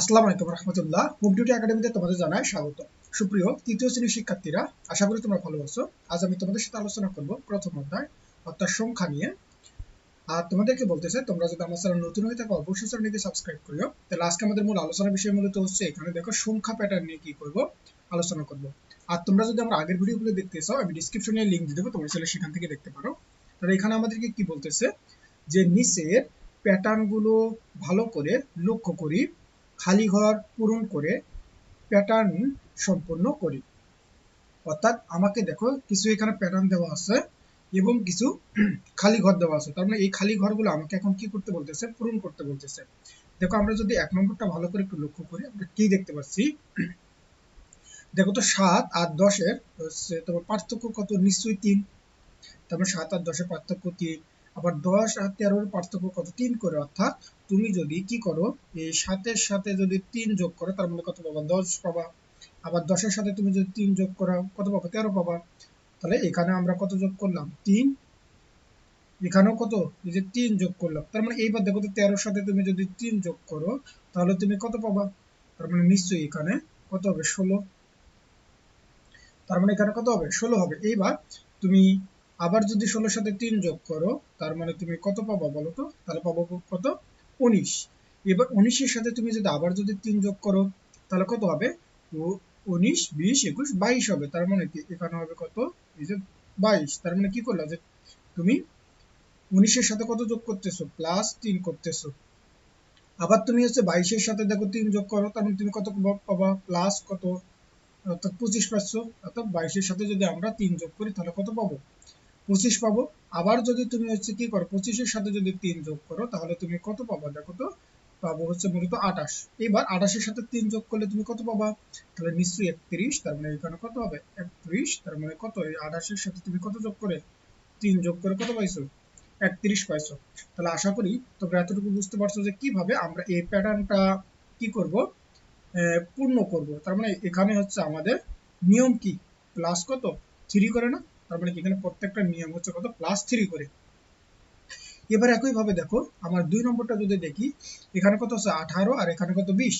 আসসালামু আলাইকুম রহমতুল্লাহ। Move duty একাডেমিতে তোমাদের জানাই স্বাগত। সুপ্রিয় তৃতীয় শ্রেণির শিক্ষার্থীরা, আশা করি তোমরা ভালো আছো। আজ আমি তোমাদের সাথে আলোচনা করব প্রথম অধ্যায়, অর্থাৎ সংখ্যা নিয়ে। আর তোমাদেরকে বলতেছে তোমরা যদি আমার চ্যানেল নতুন হয়ে থাকো, অবশ্যই চ্যানেলটিকে সাবস্ক্রাইব করিও। তাহলে আজকে আমাদের মূল আলোচনার বিষয় মূলত হচ্ছে, এখানে দেখো সংখ্যা প্যাটার্ন নিয়ে কি করব, আলোচনা করব। আর তোমরা যদি আমার আগের ভিডিওগুলো দেখতে চাও, আমি ডিসক্রিপশনে লিংক দিয়ে দেবো, তোমরা চাইলে সেখান থেকে দেখতে পারো। তাহলে এখানে আমাদেরকে কি বলতেছে, যে নিচের প্যাটার্নগুলো ভালো করে লক্ষ্য করি। খালি ঘর পূরণ করে প্যাটার্ন সম্পূর্ণ করি। অর্থাৎ আমাকে দেখো কিছু এখানে প্যাটার্ন দেওয়া আছে এবং কিছু খালি ঘর দেওয়া আছে। তার মানে এই খালি ঘরগুলো আমাকে এখন কি করতে বলতেছে? পূরণ করতে বলতেছে। দেখো আমরা যদি এক নম্বরটা ভালো করে একটু লক্ষ্য করি, আমরা কি দেখতে পাচ্ছি? দেখো তো সাত আর দশের তোমার পার্থক্য কত? নিশ্চয়ই তিন। তারপর সাত আর দশের পার্থক্য তিন। আবার দশ আর তেরোর পার্থক্য কত? তিন করে, অর্থাৎ তুমি যদি কি করো, এই সাতের সাথে যদি তিন যোগ করো, তার মানে কত পাবা? দশ পাবা। আবার দশের সাথে তুমি যদি তিন যোগ করো কত পাবা? তেরো পাবা। তাহলে এখানে আমরা কত যোগ করলাম? তিন। এখানেও কত? এই যে তিন যোগ করলাম। তার মানে এইবার দেখো তো তেরোর সাথে তুমি যদি তিন যোগ করো, তাহলে তুমি কত পাবা? তার মানে নিশ্চয়ই এখানে কত হবে? ষোলো। তার মানে এখানে কত হবে? ষোলো হবে। এইবার তুমি আবার যদি ষোলোর সাথে তিন যোগ করো, তার মানে তুমি কত পাবা বলো তো? তাহলে পাবো কত? উনিশ। এবার উনিশের সাথে তুমি যদি আবার যদি তিন যোগ করো, তাহলে কত হবে? উনিশ, বিশ, একুশ, বাইশ হবে। তার মানে কি? এখানে হবে কত? এই যে বাইশ। তার মানে কি করল যে তুমি উনিশের সাথে কত যোগ করতেছো? প্লাস তিন করতেছো। আবার তুমি হচ্ছে বাইশের সাথে দেখো তিন যোগ করো, তার মানে তুমি কত পাবা প্লাস কত? অর্থাৎ পঁচিশ পাচ্ছ। অর্থাৎ বাইশের সাথে যদি আমরা তিন যোগ করি, তাহলে কত পাবো? পঁচিশ পাবো। আবার যদি তুমি হচ্ছে কি করো, পঁচিশের সাথে যদি তিন যোগ করো, তাহলে তুমি কত পাবা? দেখো তো, পাবো হচ্ছে মূলত আঠাশ। এবার আঠাশের সাথে তিন যোগ করলে তুমি কত পাবা? তাহলে নিশ্চয়ই একত্রিশ, তার মানে এখানে কত হবে? একত্রিশ, তার মানে কত? এই আঠাশের সাথে তুমি কত যোগ করে? তিন যোগ করে কত পাইছো? একত্রিশ পাইছো। তাহলে আশা করি তোমরা এতটুকু বুঝতে পারছ যে কীভাবে আমরা এই প্যাটার্নটা কি করব? পূর্ণ করব। তার মানে এখানে হচ্ছে আমাদের নিয়ম কি? প্লাস কত? থ্রি করে না? তার মানে এখানে প্রত্যেকটা নিয়ম হচ্ছে কত? প্লাস থ্রি করে। এবার একইভাবে দেখো, আমার দুই নম্বরটা যদি দেখি, এখানে কত আছে আঠারো আর এখানে কত বিশ?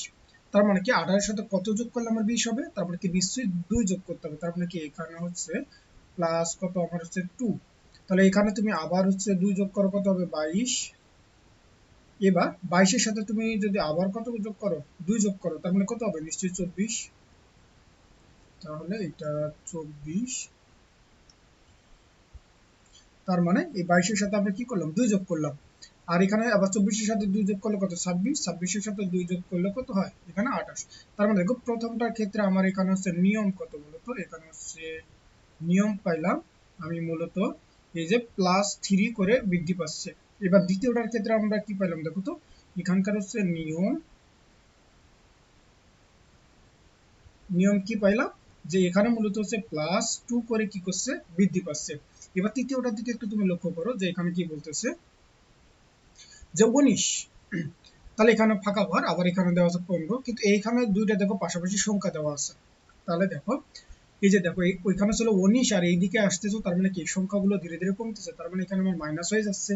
তার মানে কি আঠারোর সাথে কত যোগ করলে আমার বিশ হবে? তার মানে কি নিশ্চয়ই দুই যোগ করতে হবে। তার মানে কি এখানে হচ্ছে প্লাস কত? আমার হচ্ছে টু তাহলে এখানে তুমি আবার হচ্ছে দুই যোগ করো, কত হবে? বাইশ। এবার বাইশের সাথে তুমি যদি আবার কত যোগ করো? দুই যোগ করো, তার মানে কত হবে? নিশ্চয়ই চব্বিশ। তাহলে এটা চব্বিশ তার মানে এই বাইশের সাথে আমরা কি করলাম? দুই যোগ করলাম। আর এখানে আবার চব্বিশের সাথে দুই যোগ করলে কত? ছাব্বিশ। ছাব্বিশের সাথে দুই যোগ করলে কত হয়? এখানে আঠাশ। তার মানে দেখো, প্রথমটার ক্ষেত্রে আমার এখানে হচ্ছে নিয়ম কত মূলত এখানে হচ্ছে নিয়ম পাইলাম আমি মূলত এই যে প্লাস থ্রি করে বৃদ্ধি পাচ্ছে। এবার দ্বিতীয়টার ক্ষেত্রে আমরা কি পাইলাম দেখো তো? এখানকার হচ্ছে নিয়ম। নিয়ম কি পাইলাম? যে এখানে মূলত হচ্ছে প্লাস টু করে কি করছে? বৃদ্ধি পাচ্ছে। এবার তৃতীয়টার দিকে একটু তুমি লক্ষ্য করো যে এখানে কি বলতেছে? যে উনিশ, তাহলে এখানে ফাঁকা ঘর আবার এখানে দেওয়া আছে পনেরো, কিন্তু এইখানে দুইটা দেখো পাশাপাশি সংখ্যা দেওয়া আছে। তাহলে দেখো, এই যে দেখো ওইখানে ছিল উনিশ আর এইদিকে আসতেছো, তার মানে কি? সংখ্যাগুলো ধীরে ধীরে কমতেছে, তার মানে এখানে আমার মাইনাস হয়ে যাচ্ছে।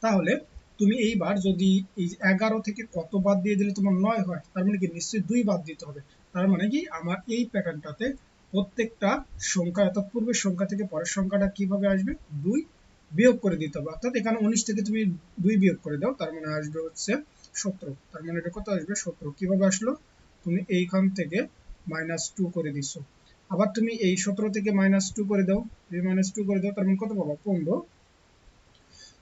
তাহলে তুমি এইবার যদি এই এগারো থেকে কত বাদ দিয়ে দিলে তোমার নয় হয়, তার মানে কি? নিশ্চয়ই দুই বাদ দিতে হবে। তার মানে কি? আমার এই প্যাটার্নটাতে প্রত্যেকটা সংখ্যা, অর্থাৎ পূর্বের সংখ্যা থেকে পরের সংখ্যাটা কীভাবে আসবে? দুই বিয়োগ করে দিতে হবে। অর্থাৎ এখানে উনিশ থেকে তুমি দুই বিয়োগ করে দাও, তার মানে আসবে হচ্ছে সতেরো। তার মানে এটা কত আসবে? সতেরো। কীভাবে আসলো? তুমি এইখান থেকে মাইনাস টু করে দিচ্ছ আবার তুমি এই সতেরো থেকে মাইনাস টু করে দাও। মাইনাস টু করে দাও, তার মানে কত পাবো? পনেরো।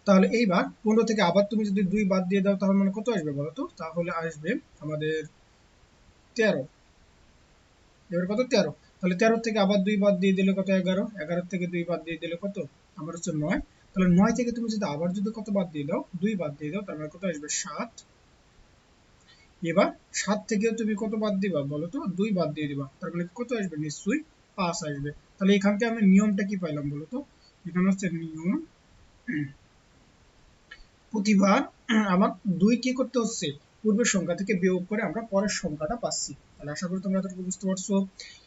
তাহলে এইবার পনেরো থেকে আবার তুমি যদি দুই বাদ দিয়ে দাও তাহলে মানে কত আসবে বলো তো? তাহলে আসবে আমাদের তেরো। এবার কত? তেরো। তাহলে তেরো থেকে আবার দুই বাদ দিয়ে দিলে কত? এগারো। এগারো থেকে দুই বাদ দিয়ে দিলে কত? আমার হচ্ছে নয়। তাহলে নয় থেকে তুমি যদি আবার যদি কত বাদ দিয়ে দাও? দুই বাদ দিয়ে দাও, তার মানে কত আসবে? সাত। এবার সাত থেকেও তুমি কত বাদ দিবা বলো তো? দুই বাদ দিয়ে দিবা। তার মানে কত আসবে? নিশ্চয়ই পাঁচ আসবে। তাহলে এখান থেকে আমি নিয়মটা কি পাইলাম বলো তো? এখানে হচ্ছে নিয়ম। প্রতিবার আমার দুই কি করতে হচ্ছে? পূর্বের সংখ্যা থেকে বিয়োগ করে আমরা পরের সংখ্যাটা পাচ্ছি। তাহলে আশা করি তোমরা বুঝতে পারছ।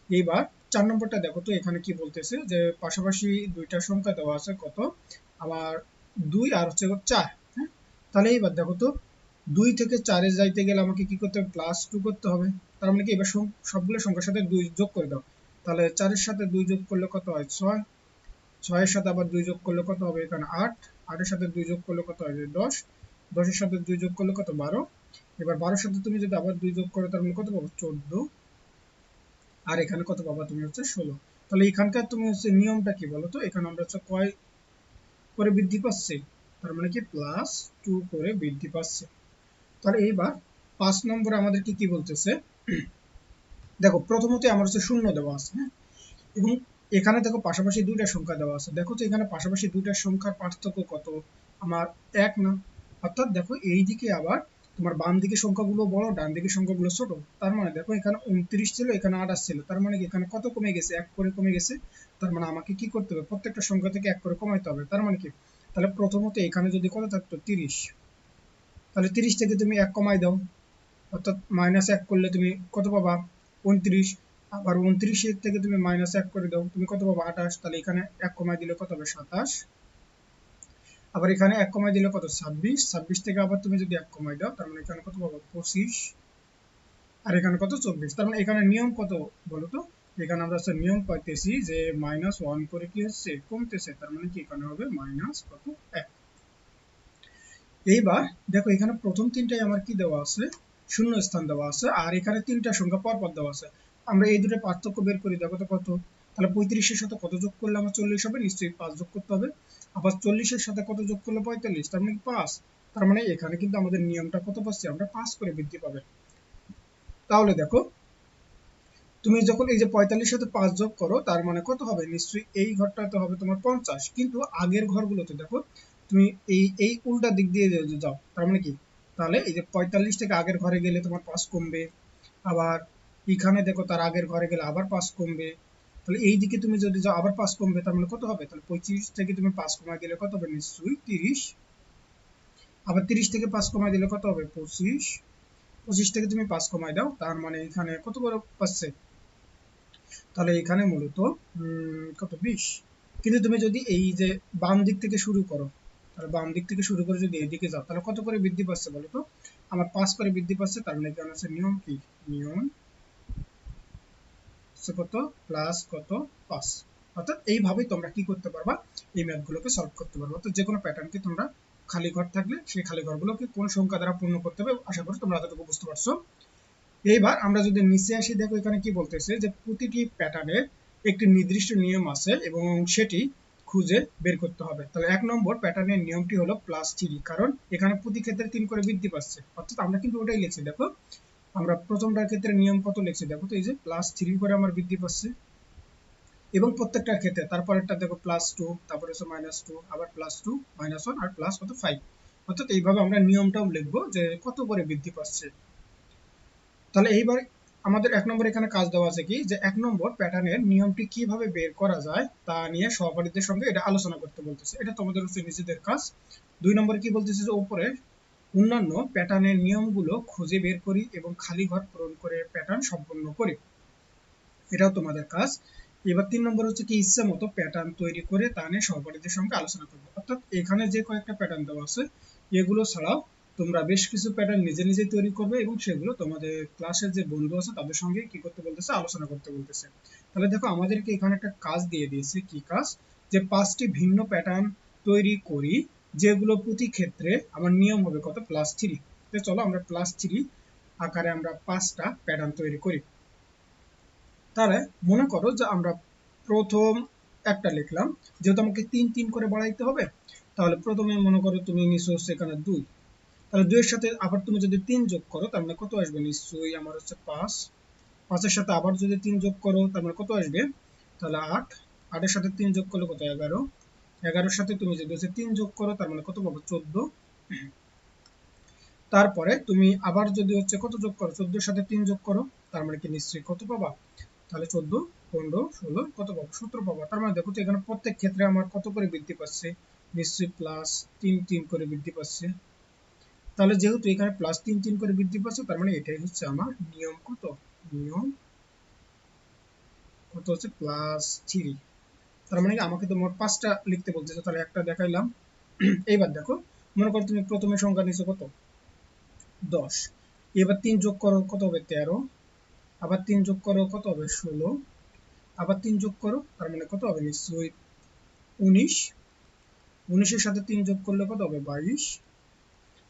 এইবার চার নম্বরটা দেখো তো, এখানে কি বলতেছে যে পাশাপাশি দুইটা সংখ্যা দেওয়া আছে কত? আমার দুই আর হচ্ছে চার হ্যাঁ? তাহলে এইবার দেখো তো, দুই থেকে চারে যাইতে গেলে আমাকে কি করতে হবে? প্লাস টু করতে হবে। তার মানে কি, এবার সবগুলো সংখ্যার সাথে দুই যোগ করে দাও। তাহলে চারের সাথে দুই যোগ করলে কত হয়? ছয়। ছয়ের সাথে আবার দুই যোগ করলে কত হবে? এখানে আট। আটের সাথে দুই যোগ করলে কত হবে? দশ। দশের সাথে দুই যোগ করলে কত? বারো। এবার বারোর সাথে তুমি যদি আবার দুই যোগ করো, তার মানে কত পাবো? চোদ্দ। আর এখানে কত পাবা? তুমি হচ্ছে ষোলো। তাহলে এখানকার তুমি হচ্ছে নিয়মটা কি বলো তো? এখানে আমরা হচ্ছে কয় করে বৃদ্ধি পাচ্ছে? তার মানে কি? প্লাস টু করে বৃদ্ধি পাচ্ছে। তাহলে এইবার পাঁচ নম্বরে আমাদেরকে কি বলতেছে? দেখো, প্রথমত আমার হচ্ছে শূন্য দেওয়া আছে হ্যাঁ? এবং এখানে দেখো পাশাপাশি দুইটা সংখ্যা দেওয়া আছে। দেখো তো এখানে পাশাপাশি দুইটা সংখ্যার পার্থক্য কত? আমার এক না। অর্থাৎ দেখো এই দিকে আবার তোমার বাম দিকে সংখ্যাগুলো বড়, ডান দিকে সংখ্যাগুলো ছোট। তার মানে দেখো, এখানে উনত্রিশ ছিল, এখানে আঠাশ ছিল। তার মানে কি, এখানে কত কমে গেছে? এক করে কমে গেছে। তার মানে আমাকে কি করতে হবে? প্রত্যেকটা সংখ্যা থেকে এক করে কমাইতে হবে। তার মানে কি, তাহলে প্রথমত এখানে যদি কত থাকতো? তিরিশ। তাহলে তিরিশ থেকে তুমি এক কমাই দাও। অর্থাৎ মাইনাস এক করলে তুমি কত পাবা? উনত্রিশ। আবার উনত্রিশের থেকে তুমি মাইনাস এক করে দাও। তুমি কত পাবা? আঠাশ। তাহলে এখানে এক কমাই দিলে কত হবে? সাতাশ। আবার এখানে এক কমাই দিলে কত? ছাব্বিশ। ছাব্বিশ থেকে আবার তুমি যদি এক কমাই দাও, তার মানে এখানে কত পাবো? পঁচিশ। আর এখানে কত? চব্বিশ। তার মানে এখানে নিয়ম কত বলো তো? এখানে আমরা হচ্ছে নিয়ম পাইতেছি যে মাইনাস ওয়ান করে কি হচ্ছে? কমতেছে। তার মানে কি এখানে হবে? মাইনাস কত? এক। এইবার দেখো এখানে প্রথম তিনটাই আমার কি দেওয়া আছে? শূন্য স্থান দেওয়া আছে। আর এখানে তিনটা সংখ্যা পরপর দেওয়া আছে। আমরা এই দুটো পার্থক্য বের করি দেখো তো কত? তাহলে পঁয়ত্রিশের সাথে কত যোগ করলে আমার চল্লিশ হবে? নিশ্চয়ই পাঁচ যোগ করতে হবে। আবার চল্লিশের সাথে কত যোগ করলে পঁয়তাল্লিশ? তার মানে পাঁচ। তার মানে এখানে কিন্তু আমাদের নিয়মটা কত পাচ্ছি আমরা পাঁচ করে বৃদ্ধি পাবে। তাহলে দেখো, তুমি যখন এই যে পঁয়তাল্লিশ সাথে পাঁচ যোগ করো, তার মানে কত হবে? নিশ্চয়ই এই ঘরটাতে হবে তোমার পঞ্চাশ। কিন্তু আগের ঘরগুলোতে দেখো, তুমি এই এই উল্টা দিক দিয়ে যাও, তার মানে কি? তাহলে এই যে পঁয়তাল্লিশ থেকে আগের ঘরে গেলে তোমার পাঁচ কমবে। আবার এখানে দেখো তার আগের ঘরে গেলে আবার পাঁচ কমবে। তাহলে এই দিকে তুমি যদি যাও, আবার পাঁচ কমবে, তার মানে কত হবে? তাহলে পঁচিশ থেকে তুমি পাঁচ কমায় গেলে কত হবে? নিশ্চয়ই তিরিশ। আবার তিরিশ থেকে পাঁচ কমায় দিলে কত হবে? পঁচিশ। পঁচিশ থেকে তুমি পাঁচ কমায় দাও, তার মানে এখানে কত বড় পাচ্ছে? তাহলে এখানে মূলত কত? বিশ। কিন্তু তুমি যদি এই যে বাম দিক থেকে শুরু করো, তাহলে বাম দিক থেকে শুরু করে যদি এদিকে যাও, তাহলে কত করে বৃদ্ধি পাচ্ছে বলো তো? আমার পাঁচ করে বৃদ্ধি পাচ্ছে, তার মানে এখানে আছে নিয়ম কি? নিয়ম কত? প্লাস কত? পাঁচ অর্থাৎ এইভাবেই তোমরা কি করতে পারবা? এই ম্যাথগুলোকে সলভ করতে পারবা। অর্থাৎ যে কোনো প্যাটার্নকে তোমরা খালি ঘর থাকলে সেই খালি ঘরগুলোকে কোন সংখ্যা দ্বারা পূর্ণ করতে হবে আশা করি তোমরা এতটুকু বুঝতে পারছ। এইবার আমরা যদি নিচে আসি, দেখো এখানে কি বলতেছে যে প্রতিটি প্যাটার্নের একটি নির্দিষ্ট নিয়ম আছে এবং সেটি খুঁজে বের করতে হবে। তাহলে এক নম্বর প্যাটার্নের নিয়মটি হলো প্লাস থ্রি কারণ এখানে প্রতি ক্ষেত্রে তিন করে বৃদ্ধি পাচ্ছে। অর্থাৎ আমরা কিন্তু ওটাই লিখছি, দেখো। আমরা প্রথমটার ক্ষেত্রে নিয়ম কত লিখছি। দেখো তো এই যে প্লাস থ্রি করে আমার বৃদ্ধি পাচ্ছে। এবং প্রত্যেকটার ক্ষেত্রে, তারপরেরটা দেখো প্লাস টু তারপরে হচ্ছে মাইনাস টু আবার প্লাস টু মাইনাস ওয়ান আর প্লাস কত? ফাইভ অর্থাৎ এইভাবে আমরা নিয়মটাও লিখব যে কত করে বৃদ্ধি পাচ্ছে। তাহলে এইবার আমাদের এক নম্বর এখানে কাজ দেওয়া আছে কি? যে এক নম্বর প্যাটার্নের নিয়মটি কীভাবে বের করা যায় তা নিয়ে সহপাঠীদের সঙ্গে এটা আলোচনা করতে বলতেছে। এটা তোমাদের হচ্ছে নিজেদের কাজ। দুই নম্বরে কি বলতেছে যে উপরে অন্যান্য প্যাটার্নের নিয়মগুলো খুঁজে বের করি এবং খালি ঘর পূরণ করে প্যাটার্ন সম্পন্ন করি। এটাও তোমাদের কাজ। এবার তিন নম্বর হচ্ছে কি, ইচ্ছে মতো প্যাটার্ন তৈরি করে তা নিয়ে সহপাঠীদের সঙ্গে আলোচনা করব। অর্থাৎ এখানে যে কয়েকটা প্যাটার্ন দেওয়া আছে, এগুলো ছাড়াও তোমরা বেশ কিছু প্যাটার্ন নিজে নিজে তৈরি করবে এবং সেগুলো তোমাদের ক্লাসের যে বন্ধু আছে তাদের সঙ্গে কি করতে বলতেছে, আলোচনা করতে বলতেছে। তাহলে দেখো, আমাদেরকে এখানে একটা কাজ দিয়ে দিয়েছে কি কাজ? যে পাঁচটি ভিন্ন প্যাটার্ন তৈরি করি যেগুলো প্রতি ক্ষেত্রে আমার নিয়ম হবে কত? প্লাস থ্রি তো চলো আমরা প্লাস থ্রি আকারে আমরা পাঁচটা প্যাটার্ন তৈরি করি। তাহলে মনে করো যে আমরা প্রথম একটা লিখলাম, যেহেতু আমাকে তিন তিন করে বাড়াইতে হবে, তাহলে প্রথমে মনে করো তুমি নিচে হচ্ছে এখানে দুই। তাহলে দুইয়ের সাথে আবার তুমি যদি তিন যোগ করো, তার মানে কত আসবে? নিশ্চয়ই আমার হচ্ছে পাঁচ। পাঁচের সাথে আবার যদি তিন যোগ করো, তার মানে কত আসবে? তাহলে আট। আটের সাথে তিন যোগ করলে কত? এগারো। এগারোর সাথে তুমি যদি হচ্ছে তিন যোগ করো, তার মানে কত পাবো? চোদ্দ। তারপরে তুমি আবার যদি হচ্ছে কত যোগ করো? চোদ্দোর সাথে তিন যোগ করো, তার মানে কি নিশ্চয়ই কত পাবা? তাহলে চোদ্দ, পনেরো, ষোলো, কত পাবো? সতেরো পাবো। তার মানে দেখো তো এখানে প্রত্যেক ক্ষেত্রে আমার কত করে বৃদ্ধি পাচ্ছে? নিশ্চয়ই প্লাস তিন তিন করে বৃদ্ধি পাচ্ছে। তাহলে যেহেতু এখানে প্লাস তিন তিন করে বৃদ্ধি পাচ্ছে, তার মানে এটাই হচ্ছে আমার নিয়ম কত? নিয়ম কত হচ্ছে? প্লাস থ্রি তার মানে আমাকে তো মোট পাঁচটা লিখতে বলতেছে তাহলে একটা দেখাইলাম। এইবার দেখো, মনে করো তুমি প্রথমে সংখ্যা নিছো কত? দশ। এবার তিন যোগ করো, কত হবে? তেরো। আবার তিন যোগ করো, কত হবে? ষোলো। আবার তিন যোগ করো, তার মানে কত হবে? নিশ্চয়ই উনিশ। উনিশের সাথে তিন যোগ করলে কত হবে? বাইশ।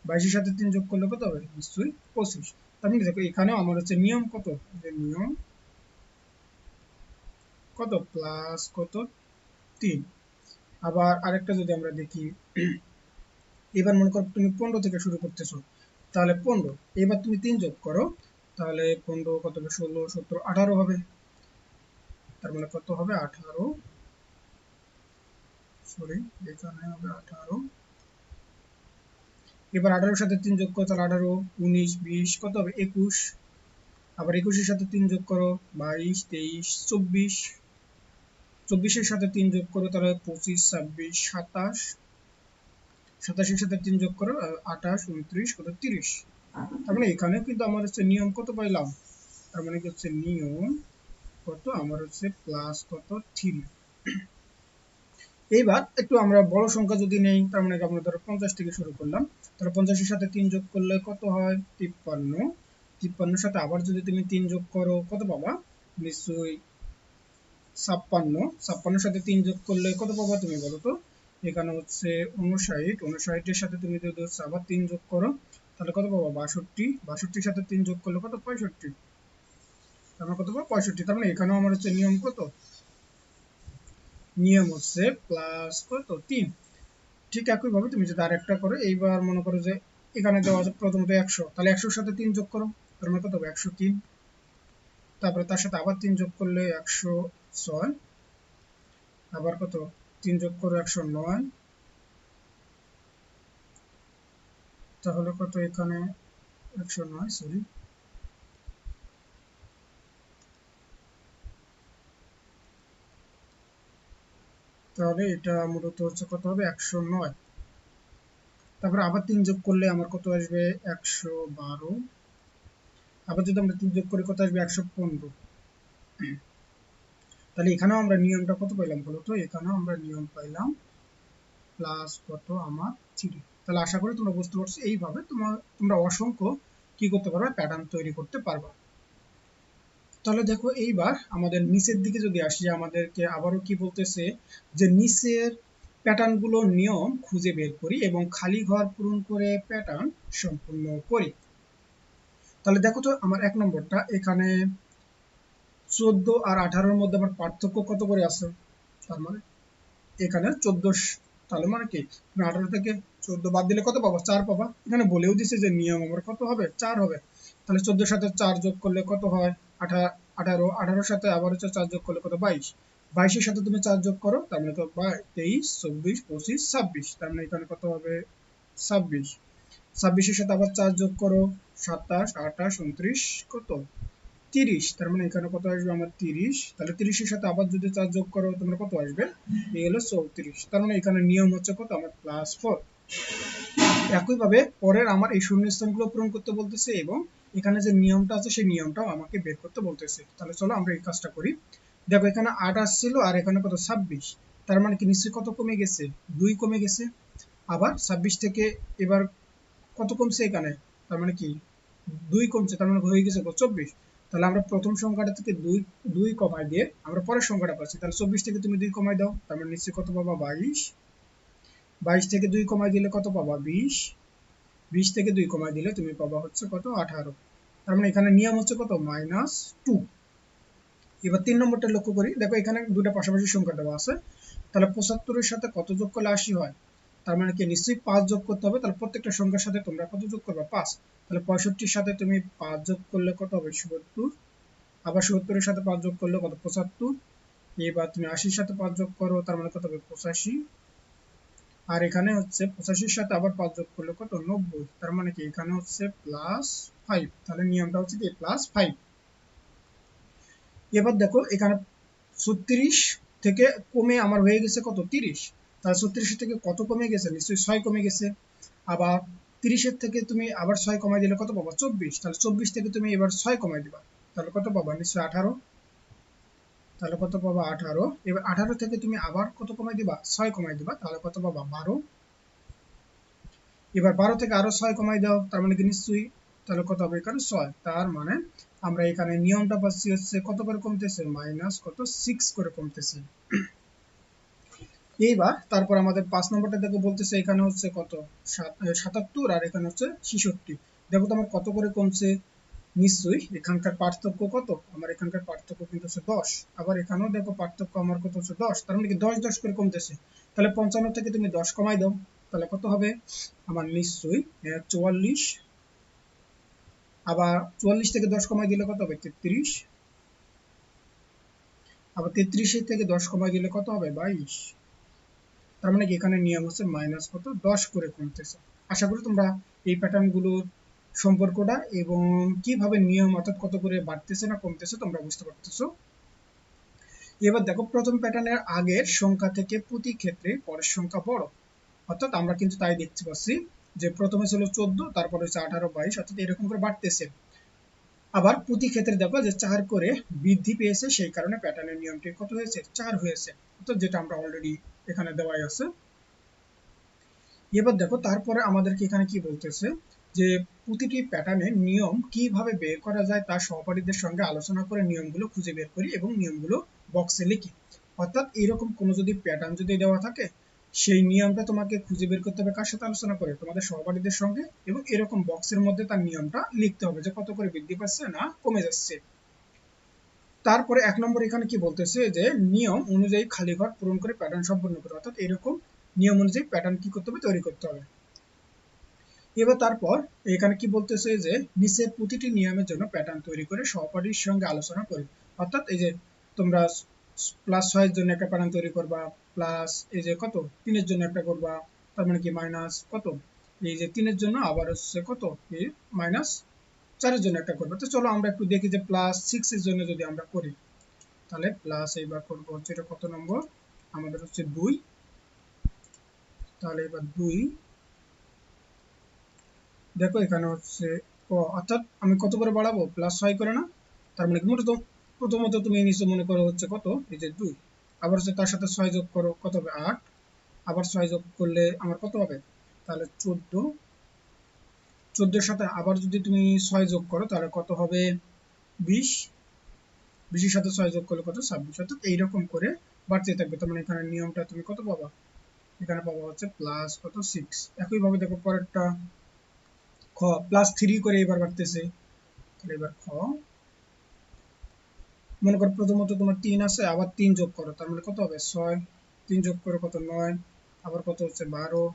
বাইশের সাথে তিন যোগ করলে কত হবে? নিশ্চয়ই পঁচিশ। তার মানে দেখো এখানেও আমার হচ্ছে নিয়ম কত? যে নিয়ম কত? প্লাস কত? তিন আবার আরেকটা যদি আমরা দেখি, এবার মনে করো তুমি পনেরো থেকে শুরু করতেছো, তাহলে পনেরো। এবার তুমি তিন যোগ করো, তাহলে পনেরো কত হবে? ষোলো, সতেরো, আঠারো হবে। তার মানে কত হবে? আঠারো। সরি এখানে হবে আঠারো। এবার আঠারোর সাথে তিন যোগ করো, তাহলে আঠারো, উনিশ, বিশ, কত হবে? একুশ। আবার একুশের সাথে তিন যোগ করো, বাইশ, তেইশ, চব্বিশ। চব্বিশের সাথে তিন যোগ করো, তাহলে পঁচিশ, ছাব্বিশ, সাতাশ। সাতাশের সাথে তিন যোগ করো আঠাশ, উনত্রিশ, কত? তিরিশ। তার মানে এখানেও কিন্তু আমার হচ্ছে নিয়ম কত পাইলাম? তার মানে কি হচ্ছে নিয়ম কত? আমার হচ্ছে প্লাস কত? থ্রি এইবার একটু আমরা বড় সংখ্যা যদি নেই, তার মানে আমরা ধরো পঞ্চাশ থেকে শুরু করলাম, তাহলে পঞ্চাশের সাথে তিন যোগ করলে কত হয়? তিপ্পান্ন। তিপ্পান্নর সাথে আবার যদি তুমি তিন যোগ করো, কত পাবা? নিশ্চয়ই ছাপ্পান্ন। ছাপ্পান্নর সাথে তিন যোগ করলে কত পাবা তুমি বলো তো? এখানে হচ্ছে উনষাট উনষাটের সাথে তুমি যদি হচ্ছে আবার তিন যোগ করো, তাহলে কত পাবা? বাষট্টি। বাষট্টির সাথে তিন যোগ করলে কত? পঁয়ষট্টি। তারপর মানে কত পাবো? পঁয়ষট্টি। তার মানে এখানেও আমার হচ্ছে নিয়ম কত? নিয়ম হচ্ছে প্লাস কত? তিন। ঠিক একইভাবে তুমি যদি আরেকটা করো, এইবার মনে করো যে এখানে দেওয়া আছে প্রথমত একশো। তাহলে একশোর সাথে তিন যোগ করো। তার মানে কত হবে? একশো তিন। তারপরে তার সাথে আবার তিন যোগ করলে একশো ছয়, আবার কত? তিন যোগ করো একশো নয়। তাহলে কত এখানে? একশো নয় সরি তাহলে এটা মূলত হচ্ছে কত হবে? একশো নয়। তারপরে আবার তিন যোগ করলে আমার কত আসবে? একশো বারো। আবার যদি আমরা তিন যোগ করি, কত আসবে? একশো পনেরো। তাহলে এখানেও আমরা নিয়মটা কত পাইলাম বলতো এখানেও আমরা নিয়ম পাইলাম প্লাস কত আমার থ্রি তাহলে আশা করি তোমরা বুঝতে পারছ, এইভাবে তোমার তোমরা অসংখ্য কি করতে পারবে প্যাটার্ন তৈরি করতে পারবা। তাহলে দেখো এইবার আমাদের নিচের দিকে যদি আসি আমাদেরকে আবারও কি বলতেছে, যে নিচের প্যাটার্নগুলো নিয়ম খুঁজে বের করি এবং খালি ঘর পূরণ করে প্যাটার্ন সম্পূর্ণ করি। তাহলে দেখো তো আমার এক নম্বরটা, এখানে চোদ্দ আর আঠারোর মধ্যে আমার পার্থক্য কত করে আছে? তার মানে এখানে চোদ্দ তাহলে মানে কি? আঠারো থেকে চোদ্দ বাদ দিলে কত পাবো? চার পাবা। এখানে বলেও দিছে যে নিয়ম আমার কত হবে? চার হবে। তাহলে চোদ্দোর সাথে চার যোগ করলে কত হয়? আঠা আঠারো। আঠারোর সাথে আবার হচ্ছে চার যোগ করলে কত? বাইশ। বাইশের সাথে তুমি চার যোগ করো, তার মানে তো তেইশ, চব্বিশ, পঁচিশ, ছাব্বিশ। তার মানে এখানে কত হবে? ছাব্বিশ। ছাব্বিশের সাথে আবার চার যোগ করো। সাতাশ, আঠাশ, উনত্রিশ, কত? তিরিশ, তার মানে এখানে কত আসবে আমার তিরিশ? তাহলে তিরিশের সাথে আবার যদি চার যোগ করো তোমরা কত আসবে? এই হলো চৌত্রিশ, তার মানে এখানে নিয়ম হচ্ছে কত? আমার প্লাস ফোর একইভাবে পরের আমার এই শূন্যস্থানগুলো পূরণ করতে বলতেছে এবং এখানে যে নিয়মটা আছে, সেই নিয়মটাও আমাকে বের করতে বলতেছে। তাহলে চলো আমরা এই কাজটা করি। দেখো, এখানে আট আসছিল আর এখানে কত? ছাব্বিশ। তার মানে কি নিশ্চয়ই কত কমে গেছে? দুই কমে গেছে। আবার ছাব্বিশ থেকে এবার কত কমছে এখানে? তার মানে কি? দুই কমছে, তার মানে হয়ে গেছে চব্বিশ। তাহলে আমরা প্রথম সংখ্যাটা থেকে দুই দুই কমাই দিয়ে আমরা পরের সংখ্যাটা পাচ্ছি। তাহলে চব্বিশ থেকে তুমি দুই কমাই দাও, তার মানে নিশ্চয়ই কত পাবা? বাইশ। বাইশ থেকে দুই কমাই দিলে কত পাবা? বিশ। বিশ থেকে দুই কমাই দিলে তুমি পাবা হচ্ছে কত? আঠারো। তার মানে এখানে নিয়ম হচ্ছে কত? Minus two. এবার তিন নম্বরটা লক্ষ্য করি। দেখো এখানে দুটা পাশাপাশি সংখ্যা দেওয়া আছে। তাহলে পঁচাত্তরের সাথে কত যোগ করলে আশি হয়? তার মানে কি নিশ্চয়ই পাঁচ যোগ করতে হবে? তাহলে প্রত্যেকটা সংখ্যার সাথে তোমরা কত যোগ করবে? পাঁচ। তাহলে পঁয়ষট্টির সাথে তুমি পাঁচ যোগ করলে কত হবে? সত্তর। আবার সত্তরের সাথে পাঁচ যোগ করলে কত? পঁচাত্তর। এবার তুমি আশির সাথে পাঁচ যোগ করো, তার মানে কত হবে? পঁচাশি। আর এখানে হচ্ছে পঁচাশির সাথে আবার পাঁচ যোগ করলে কত? নব্বই। তার মানে কি এখানে হচ্ছে প্লাস ফাইভ তাহলে নিয়মটা হচ্ছে কি? প্লাস ফাইভ এবার দেখো, এখানে ছত্রিশ থেকে কমে আমার হয়ে গেছে কত? তিরিশ। তাহলে ছত্রিশের থেকে কত কমে গেছে? নিশ্চয়ই ছয় কমে গেছে। আবার তিরিশের থেকে তুমি আবার ছয় কমাই দিলে কত পাবা? চব্বিশ। তাহলে চব্বিশ থেকে তুমি এবার ছয় কমাই দিবা। তাহলে কত পাবা? নিশ্চয়ই আঠারো। তাহলে কত পাবা? আঠারো। এবার আঠারো থেকে তুমি আবার কত কমাই দিবা? ছয় কমাই দিবা। তাহলে কত পাবা? বারো। এবার বারো থেকে আরও ছয় কমাই দাও। তার মানে কি? নিশ্চয়ই। তাহলে কত হবে এখানে? ছয়। তার মানে আমরা এখানে নিয়মটা পাচ্ছি হচ্ছে কত করে কমতেছে? মাইনাস কত? সিক্স করে কমতেছে। এইবার তারপর আমাদের পাঁচ নম্বরটা দেখো বলতেছে এখানে হচ্ছে কত? সাতাত্তর আর এখানে হচ্ছে ছিষট্টি। দেখো তো আমার কত করে কমছে? নিশ্চয়ই এখানকার পার্থক্য কত? আমার এখানকার পার্থক্য কিন্তু হচ্ছে দশ। আবার এখানেও দেখো পার্থক্য আমার কত হচ্ছে দশ? তার মানে কি দশ দশ করে কমতেছে। তাহলে পঞ্চান্ন থেকে তুমি দশ কমাই দাও। তাহলে কত হবে? আমার নিশ্চয়ই চুয়াল্লিশ। আবার চুয়াল্লিশ থেকে দশ কমাই দিলে কত হবে? তেত্রিশ। আবার তেত্রিশের থেকে দশ কমাই দিলে কত হবে? বাইশ। তার মানে কি এখানে নিয়ম হচ্ছে মাইনাস কত? দশ করে কমতেছে। আশা করি তোমরা এই প্যাটার্নগুলোর সম্পর্কটা এবং কীভাবে নিয়ম অর্থাৎ কত করে বাড়তেছে না কমতেছে তোমরা বুঝতে পারতেছো। এবার দেখো, প্রথম প্যাটার্নের আগের সংখ্যা থেকে প্রতি ক্ষেত্রে পরের সংখ্যা বড়। অর্থাৎ আমরা কিন্তু তাই দেখতে পাচ্ছি যে প্রথমে ছিল চোদ্দ, তারপরে হচ্ছে আঠারো, বাইশ, অর্থাৎ এরকম করে বাড়তেছে। আবার প্রতি ক্ষেত্রে দেখো যে চার করে বৃদ্ধি পেয়েছে, সেই কারণে প্যাটার্নের নিয়মটি কত হয়েছে? চার হয়েছে। অর্থাৎ যেটা আমরা অলরেডি এখানে দেওয়াই আছে। এবার দেখো, তারপরে আমাদেরকে এখানে কি বলতেছে? যে প্রতিটি প্যাটার্নের নিয়ম কীভাবে বের করা যায় তার সহপাঠীদের সঙ্গে আলোচনা করে নিয়মগুলো খুঁজে বের করি এবং নিয়মগুলো বক্সে লিখি। অর্থাৎ এরকম কোনো যদি প্যাটার্ন যদি দেওয়া থাকে, সেই নিয়মটা তোমাকে খুঁজে বের করতে হবে কার সাথে আলোচনা করে? তোমাদের সহপাঠীদের সঙ্গে এবং এরকম বক্সের মধ্যে তার নিয়মটা লিখতে হবে যে কত করে বৃদ্ধি পাচ্ছে না কমে যাচ্ছে। তারপরে এক নম্বর এখানে কি বলতেছে যে নিয়ম অনুযায়ী খালি ঘর পূরণ করে প্যাটার্ন সম্পন্ন করে, অর্থাৎ এরকম নিয়ম অনুযায়ী প্যাটার্ন কি করতে হবে? তৈরি করতে হবে। এবার তারপর এখানে কি বলতেছে যে নিচের প্রতিটি নিয়মের জন্য প্যাটার্ন তৈরি করে সহপাঠীর সঙ্গে আলোচনা করি। অর্থাৎ এই যে তোমরা প্লাস ছয়ের জন্য একটা প্যাটার্ন তৈরি করবা প্লাস এই যে কত? তিনের জন্য একটা করবা, তার মানে কি? মাইনাস কত? এই যে তিনের জন্য আবার হচ্ছে কত? এই মাইনাস চারের জন্য একটা করব। তো চলো আমরা একটু দেখি যে প্লাস সিক্স এর জন্য যদি আমরা করি, তাহলে প্লাস এইবার করব হচ্ছে এটা কত নম্বর? আমাদের হচ্ছে দুই। তাহলে এবার দুই। দেখো এখানে হচ্ছে ও অর্থাৎ আমি কত করে বাড়াবো? প্লাস ছয় করে না? তার মানে মূলত প্রথমত তুমি নিচে মনে করো হচ্ছে কত? এই যে দুই। আবার হচ্ছে তার সাথে ছয় যোগ করো, কত হবে আট? আবার ছয় যোগ করলে আমার কত হবে? তাহলে চোদ্দ চোদ্দোর সাথে আবার যদি তুমি ছয় যোগ করো, তাহলে কত হবে? বিশ। বিশের সাথে ছয় যোগ করলে কত? ছাব্বিশ। অর্থাৎ এইরকম করে বাড়তে থাকবে। তার মানে এখানে নিয়মটা তুমি কত পাবা? এখানে পাবা হচ্ছে প্লাস কত? সিক্স একইভাবে দেখো পরেরটা। খ প্লাস থ্রি করে এবার বাড়তেছে। তাহলে এবার খ। মনে করো প্রথমত তোমার তিন আছে, আবার তিন যোগ করো। তার মানে কত হবে? ছয়। তিন যোগ করে কত? নয়। আবার কত হচ্ছে? বারো।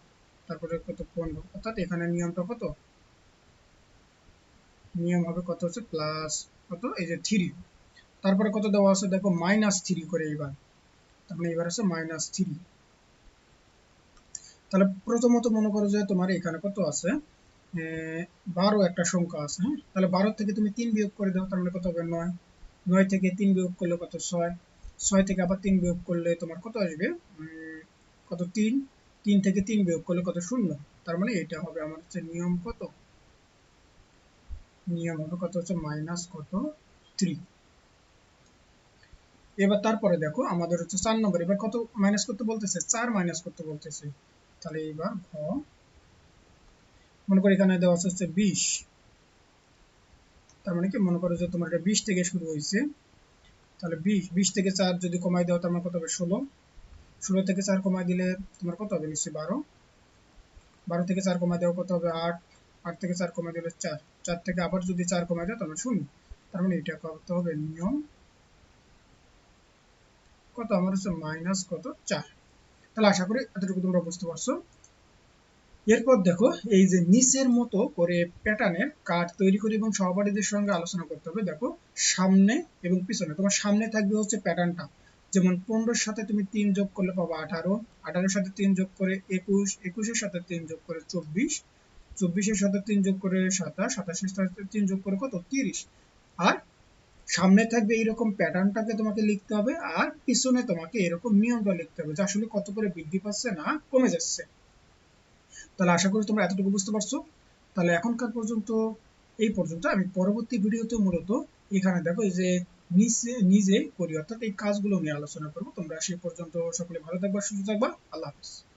তারপরে কত? পনেরো। অর্থাৎ এখানে নিয়মটা কত? নিয়ম হবে কত হচ্ছে প্লাস কত? এই যে থ্রি তারপরে কত দেওয়া আছে? দেখো মাইনাস থ্রি করে এবার মানে এবার আছে মাইনাস থ্রি তাহলে প্রথমত মনে করো যে তোমার এখানে কত আছে? বারো একটা সংখ্যা আছে হ্যাঁ? তাহলে বারো থেকে তুমি তিন বিয়োগ করে দাও মানে কত হবে নয়। নয় থেকে তিন বিয়োগ করলে কত? ছয়। ছয় থেকে আবার তিন বিয়োগ করলে তোমার কত আসবে? কত? তিন। তিন থেকে তিন বিয়োগ করলে কত? শূন্য। তার মানে এটা হবে আমার হচ্ছে নিয়ম কত? নিয়ম হবে কত হচ্ছে মাইনাস কত? থ্রি এবার তারপরে দেখো, আমাদের হচ্ছে চার নম্বর। এবার কত মাইনাস করতে বলতেছে? চার মাইনাস করতে বলতেছে। তাহলে এবার ঘ, মনে করি এখানে দেওয়া হচ্ছে বিশ। তার মানে কি? মনে করো যে তোমার এটা বিশ থেকে শুরু হয়েছে। তাহলে বিশ বিশ থেকে চার যদি কমাই দাও, তার মানে কত হবে? ষোলো। ষোলো থেকে চার কমাই দিলে তোমার কত হবে? নিশ্চয়ই বারো। বারো থেকে চার কমাই দেওয়া কত হবে? আট। আট থেকে চার কমাই দিলে চার। চার থেকে আবার যদি চার কমাই দেয় তাহলে শূন্য। তার মানে এটা কত হবে নিয়ম। কত? আমার হচ্ছে মাইনাস কত? চার। তাহলে আশা করি এতটুকু তোমরা বুঝতে পারছ। এরপর দেখো, এই যে নিচের মতো করে প্যাটার্নের কার্ড তৈরি করি এবং সহপাঠীদের সঙ্গে আলোচনা করতে হবে। দেখো, সামনে এবং পিছনে। তোমার সামনে থাকবে হচ্ছে প্যাটার্নটা যেমন পনেরোর সাথে তুমি তিন যোগ করলে পাবো আঠারো, আঠারোর সাথে তিন যোগ করে একুশ, একুশের সাথে তিন যোগ করে চব্বিশ। চব্বিশের সাথে তিন যোগ করে সাতাশ, সাতাশের সাথে তিন যোগ করে কত? তিরিশ। আর সামনে থাকবে এইরকম প্যাটার্নটাকে তোমাকে লিখতে হবে, আর পিছনে তোমাকে এরকম নিয়মটা লিখতে হবে, যে আসলে কত করে বৃদ্ধি পাচ্ছে না কমে যাচ্ছে। তাহলে আশা করি তোমরা এতটুকু বুঝতে পারছ। তাহলে এখনকার পর্যন্ত, এই পর্যন্ত। আমি পরবর্তী ভিডিওতে মূলত এখানে দেখো এই যে নিজে নিজে করি, অর্থাৎ এই কাজগুলো নিয়ে আলোচনা করব। তোমরা সেই পর্যন্ত সকলে ভালো থাকবা, সুস্থ থাকবা। আল্লাহ হাফিজ।